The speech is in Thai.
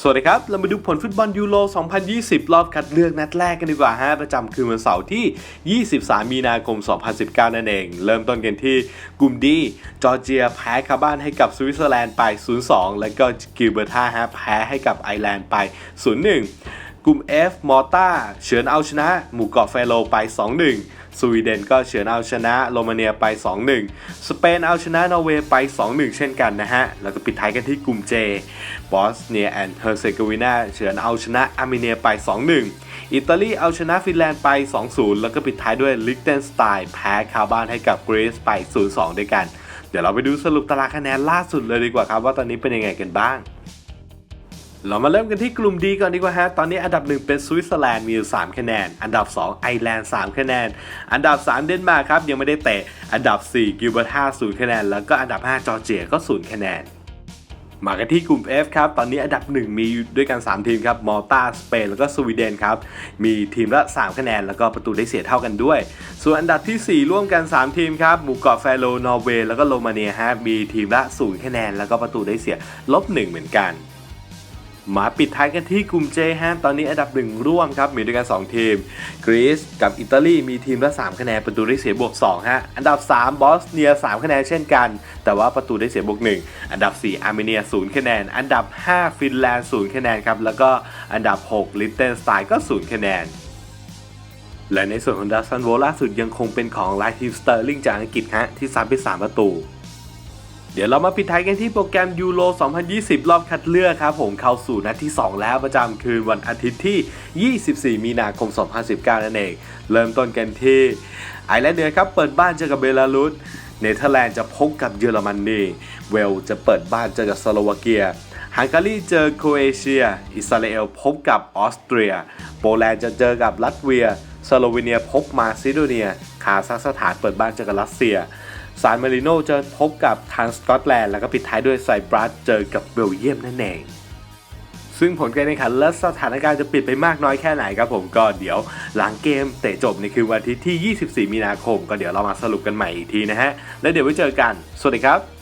สวัสดีครับ เรามาดูผลฟุตบอลยูโร 2020 รอบคัดเลือกนัดแรกกันดีกว่าฮะประจำคืนวันเสาร์ที่ 23 มีนาคม 2019 นั่นเอง เริ่มต้นกันที่กลุ่มดี จอร์เจียแพ้คาบ้านให้กับสวิตเซอร์แลนด์ไป 0-2 แล้วก็กิลเบอร์ตาฮะแพ้ให้กับไอร์แลนด์ไป 0-1 กลุ่ม F มอร์ตาเฉือนเอาชนะ หมู่เกาะเฟโรไป 2-1 สวีเดนก็เฉือนเอาชนะโรมาเนียไป 2-1 สเปนเอาชนะนอร์เวย์ไป 2-1 เช่นกันนะฮะ แล้วก็ปิดท้ายกันที่กลุ่ม J บอสเนียแอนด์เฮอร์เซโกวีนาเฉือนเอาชนะอาร์เมเนียไป 2-1 อิตาลีเอาชนะฟินแลนด์ไป 2-0 แล้วก็ปิดท้ายด้วยลิกเทนสไตน์แพ้คาบ้านให้กับกรีซไป 0-2 ด้วยกัน เดี๋ยวเราไปดูสรุปตารางคะแนนล่าสุดเลยดีกว่าครับว่าตอนนี้เป็นยังไงกันบ้าง เรามาเริ่มกันที่กลุ่มดีก่อนดีกว่าฮะ ตอนนี้อันดับ 1 เป็นสวิตเซอร์แลนด์มีอยู่3คะแนน อันดับ 2 ไอร์แลนด์3คะแนน อันดับ 3 เดนมาร์กครับ ยังไม่ได้เตะ อันดับ 4 กิลเบอร์ตา0คะแนน แล้วก็อันดับ 5 จอร์เจียก็0คะแนน มากันที่กลุ่ม F ครับ ตอนนี้อันดับ 1 มีด้วยกัน 3 ทีมครับ มอลตาสเปน แล้วก็สวีเดนครับ มีทีมละ 3 คะแนน แล้วก็ประตูได้เสียเท่ากันด้วย ส่วนอันดับทีสี่4 ร่วมกัน 3 ทีมครับ หมู่เกาะแฟโรนอร์เวย์ แล้วก็โรมาเนียฮะ มีทีมละ 0 คะแนน แล้วก็ประตูได้เสียลบ 1 เหมือนกัน มาปิดท้ายกันที่กลุ่ม J ฮะตอนนี้อันดับหนึ่งร่วมครับมีด้วยกัน 2 ทีมกรีซกับอิตาลีมีทีมละ 3 คะแนนประตูได้เสียบวก2ฮะอันดับ 3 บอสเนีย 3 คะแนนเช่นกัน แต่ว่าประตูได้เสียบวก 1 อันดับ 4 อาร์เมเนีย 0 คะแนน อันดับ 5 ฟินแลนด์ 0 คะแนนครับแล้วก็อันดับ 6 ลิตเทนสไตน์ก็ 0 คะแนนและในส่วนของดัซซันโวล่าสุดยังคงเป็นของไลท์ทีมสเตอร์ลิงจากอังกฤษฮะที่ซัดไป3ประตู เดี๋ยวเรามาปิดท้ายกันที่โปรแกรมยูโร 2020 รอบคัดเลือกครับผมเข้าสู่นัดที่ 2 แล้วประจำคืนวันอาทิตย์ที่ 24 มีนาคม 2019 นั่นเอง เริ่มต้นกันที่ ไอร์แลนด์เหนือครับเปิดบ้านเจอกับเบลารุสเนเธอร์แลนด์จะพบกับเยอรมนีเวลจะเปิดบ้านเจอกับสโลวาเกียฮังการีเจอโครเอเชีย อิสราเอลพบกับออสเตรีย โปแลนด์จะเจอกับลัตเวียสโลวีเนียพบมาซิโดเนีย คาซัคสถานเปิดบ้านเจอกับรัสเซีย ซานมาริโนจะพบกับทางสกอตแลนด์แล้วก็ปิดท้ายด้วยไซปรัสเจอกับเบลเยียมนั่นเอง ซึ่งผลการแข่งขันและสถานการณ์จะปิดไปมากน้อยแค่ไหนครับผมก็เดี๋ยวหลังเกมเตะจบในคืนวันอาทิตย์ที่ 24 มีนาคม ก็เดี๋ยวเรามาสรุปกันใหม่อีกทีนะฮะ และเดี๋ยวไว้เจอกัน สวัสดีครับ